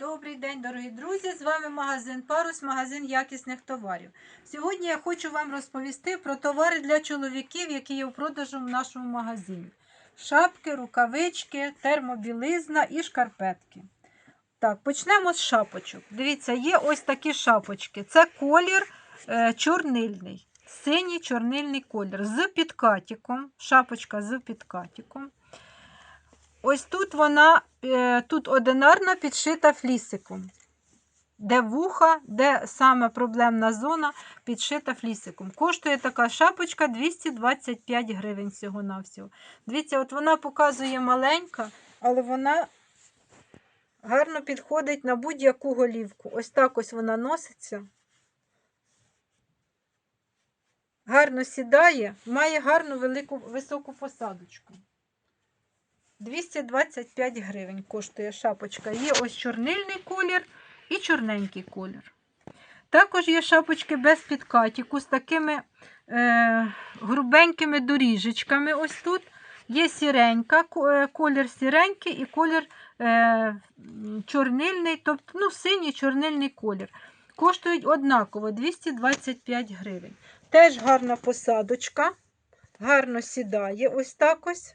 Добрий день, дорогі друзі! З вами магазин Парус, магазин якісних товарів. Сьогодні я хочу вам розповісти про товари для чоловіків, які є в продажу в нашому магазині: шапки, рукавички, термобілизна і шкарпетки. Так, почнемо з шапочок. Дивіться, є ось такі шапочки. Це колір е, чорнильний, синій чорнильний колір з підкатіком. Шапочка з підкатіком. Ось тут вона е, тут одинарна підшита флісиком. Де вуха, де саме проблемна зона підшита флісиком. Коштує така шапочка 225 гривень всього-навсього. Дивіться, от вона показує маленька, але вона гарно підходить на будь-яку голівку. Ось так ось вона носиться. Гарно сідає, має гарну велику високу посадочку. 225 гривень коштує шапочка. Є ось чорнильний колір і чорненький колір. Також є шапочки без підкатіку з такими е, грубенькими доріжечками. Ось тут. Є сіренька, е, колір сіренький і колір е, чорнильний, тобто ну, синій чорнильний колір. Коштують однаково 225 гривень. Теж гарна посадочка, гарно сідає. Ось так ось.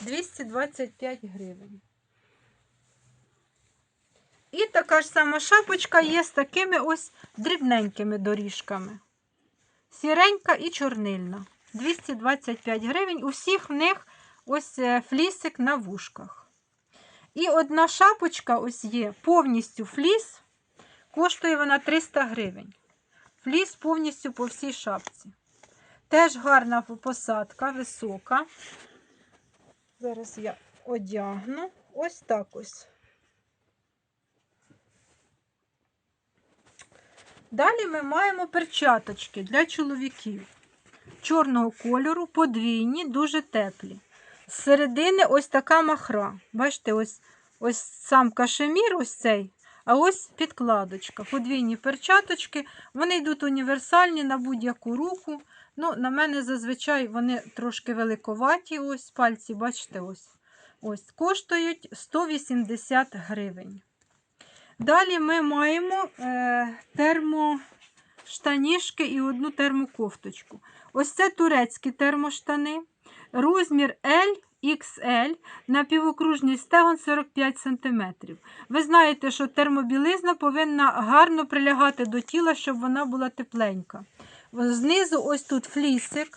225 гривень. І така ж сама шапочка є з такими ось дрібненькими доріжками. Сіренька і чорнильна. 225 гривень. У всіх в них ось е, флісик на вушках. І одна шапочка ось є повністю фліс. Коштує вона 300 гривень. Фліс повністю по всій шапці. Теж гарна посадка, висока. Зараз я одягну ось так ось. Далі ми маємо перчаточки для чоловіків. Чорного кольору, подвійні, дуже теплі. З середини ось така махра. Бачите, ось ось сам кашемір, ось цей, а ось підкладочка. Подвійні перчаточки. Вони йдуть універсальні на будь-яку руку. Ну, На мене зазвичай вони трошки великоваті. Ось пальці, бачите, ось. Ось, коштують 180 гривень. Далі ми маємо е, термоштанішки і одну термокофточку. Ось це турецькі термоштани. Розмір L. XL на півокружній стегон 45 см. Ви знаєте, що термобілизна повинна гарно прилягати до тіла, щоб вона була тепленька. Знизу ось тут флісик.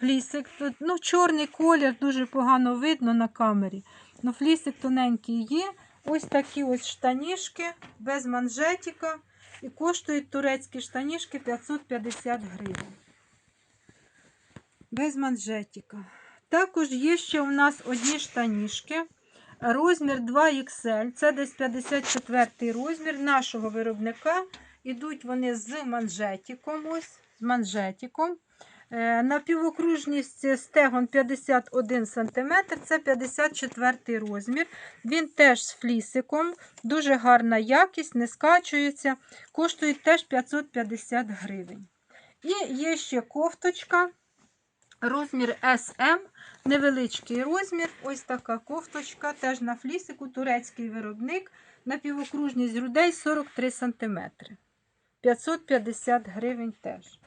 Флісик. Ну, Чорний колір дуже погано видно на камері. Ну, Флісик тоненький є. Ось такі ось штанішки без манжетика. І коштують турецькі штанішки 550 гривень. Без манжетика. Також є ще у нас одні штанішки. Розмір 2XL. Це десь 54 розмір нашого виробника. Ідуть вони з манжетиком. ось, з манжетиком. Е, На півокружність стегон 51 см, це 54 розмір. Він теж з флісиком, дуже гарна якість, не скачується, коштують теж 550 гривень. І є ще кофточка, розмір SM, невеличкий розмір. Ось така кофточка, теж на флісику, турецький виробник, на півокружність грудей 43 см. 550 гривень теж.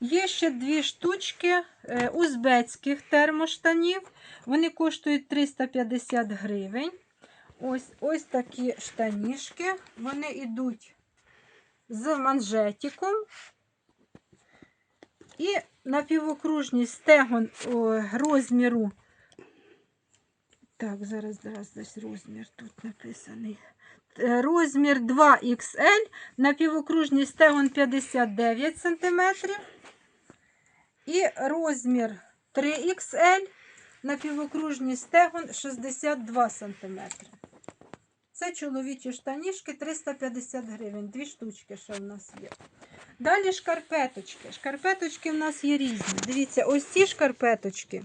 Є ще дві штучки е, узбецьких термоштанів. Вони коштують 350 гривень. Ось ось такі штанішки. Вони йдуть з манжетиком. І на півокружній стегон розміру. Так, зараз, зараз десь розмір тут написаний. Е, Розмір 2XL на півокружній стегон 59 см. І розмір 3XL на півокружній стегон 62 см. Це чоловічі штанішки 350 гривень. Дві штучки, що в нас є. Далі шкарпеточки. Шкарпеточки в нас є різні. Дивіться, ось ці шкарпеточки.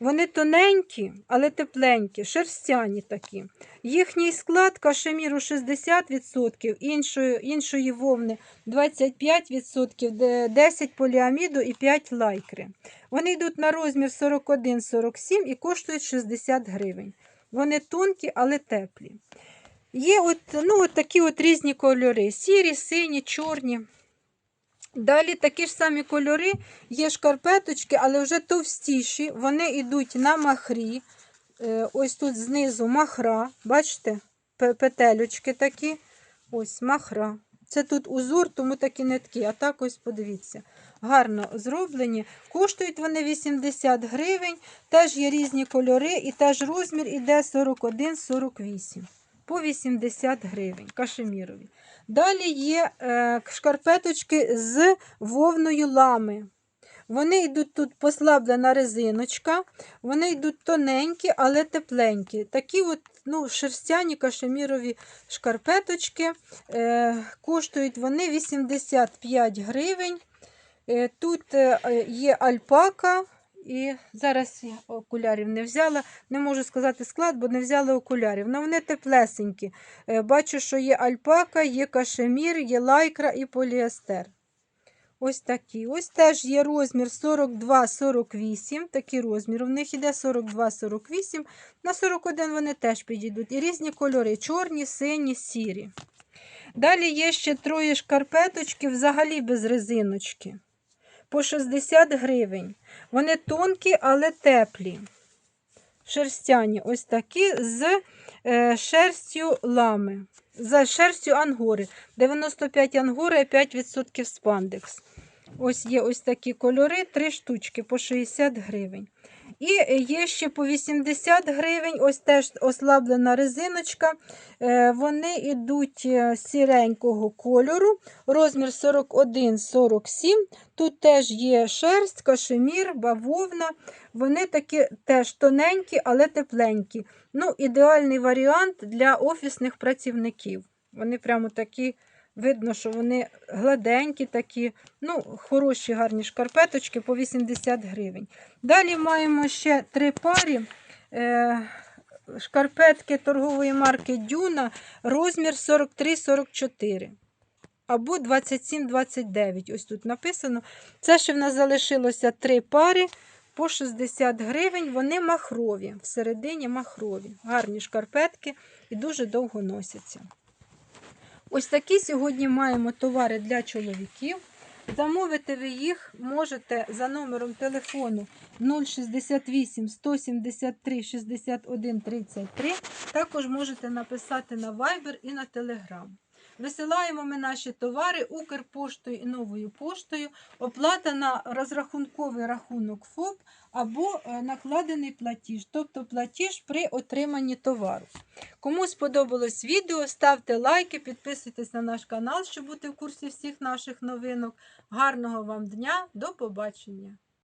Вони тоненькі, але тепленькі, шерстяні такі. Їхній склад кашеміру 60%, іншої, іншої вовни 25%, 10 поліаміду і 5 лайкри. Вони йдуть на розмір 41-47 і коштують 60 гривень. Вони тонкі, але теплі. Є от, ну, от такі от різні кольори: сірі, сині, чорні. Далі такі ж самі кольори, є шкарпеточки, але вже товстіші. Вони йдуть на махрі. Е, Ось тут знизу махра. Бачите? Пе- Петелючки такі. Ось махра. Це тут узор, тому такі нитки. А так ось подивіться. Гарно зроблені. Коштують вони 80 гривень. Теж є різні кольори, і теж розмір іде 41-48 по 80 гривень кашемірові. Далі є е, шкарпеточки з вовною лами. Вони йдуть тут послаблена резиночка, вони йдуть тоненькі, але тепленькі. Такі от, ну, шерстяні кашемірові шкарпеточки. Е, коштують вони 85 гривень. Е, тут е, є альпака. І зараз я окулярів не взяла. Не можу сказати склад, бо не взяла окулярів. Ну, вони теплесенькі. Е, Бачу, що є альпака, є кашемір, є лайкра і поліестер. Ось такі. Ось теж є розмір 42-48. Такий розмір. У них іде 42-48. На 41 вони теж підійдуть. І різні кольори: чорні, сині, сірі. Далі є ще троє шкарпеточки, взагалі без резиночки. По 60 гривень. Вони тонкі, але теплі. Шерстяні, ось такі з е, шерстю лами. За шерстю ангори. 95 ангори, 5% спандекс. Ось є ось такі кольори, три штучки по 60 гривень. І є ще по 80 гривень, ось теж ослаблена резиночка. Е, Вони йдуть е, сіренького кольору, розмір 41-47. Тут теж є шерсть, кашемір, бавовна. Вони такі теж тоненькі, але тепленькі. Ну, ідеальний варіант для офісних працівників. Вони прямо такі, видно, що вони гладенькі, такі, ну, хороші, гарні шкарпеточки по 80 гривень. Далі маємо ще три парі. Е, шкарпетки торгової марки Дюна, розмір 43-44. Або 27-29. Ось тут написано. Це ще в нас залишилося три пари по 60 гривень. Вони махрові, всередині махрові. Гарні шкарпетки і дуже довго носяться. Ось такі сьогодні маємо товари для чоловіків. Замовити ви їх можете за номером телефону 068 173 61 33. Також можете написати на Viber і на Telegram. Висилаємо ми наші товари Укрпоштою і новою поштою. Оплата на розрахунковий рахунок ФОП або е, накладений платіж, тобто платіж при отриманні товару. Кому сподобалось відео, ставте лайки, підписуйтесь на наш канал, щоб бути в курсі всіх наших новинок. Гарного вам дня, до побачення!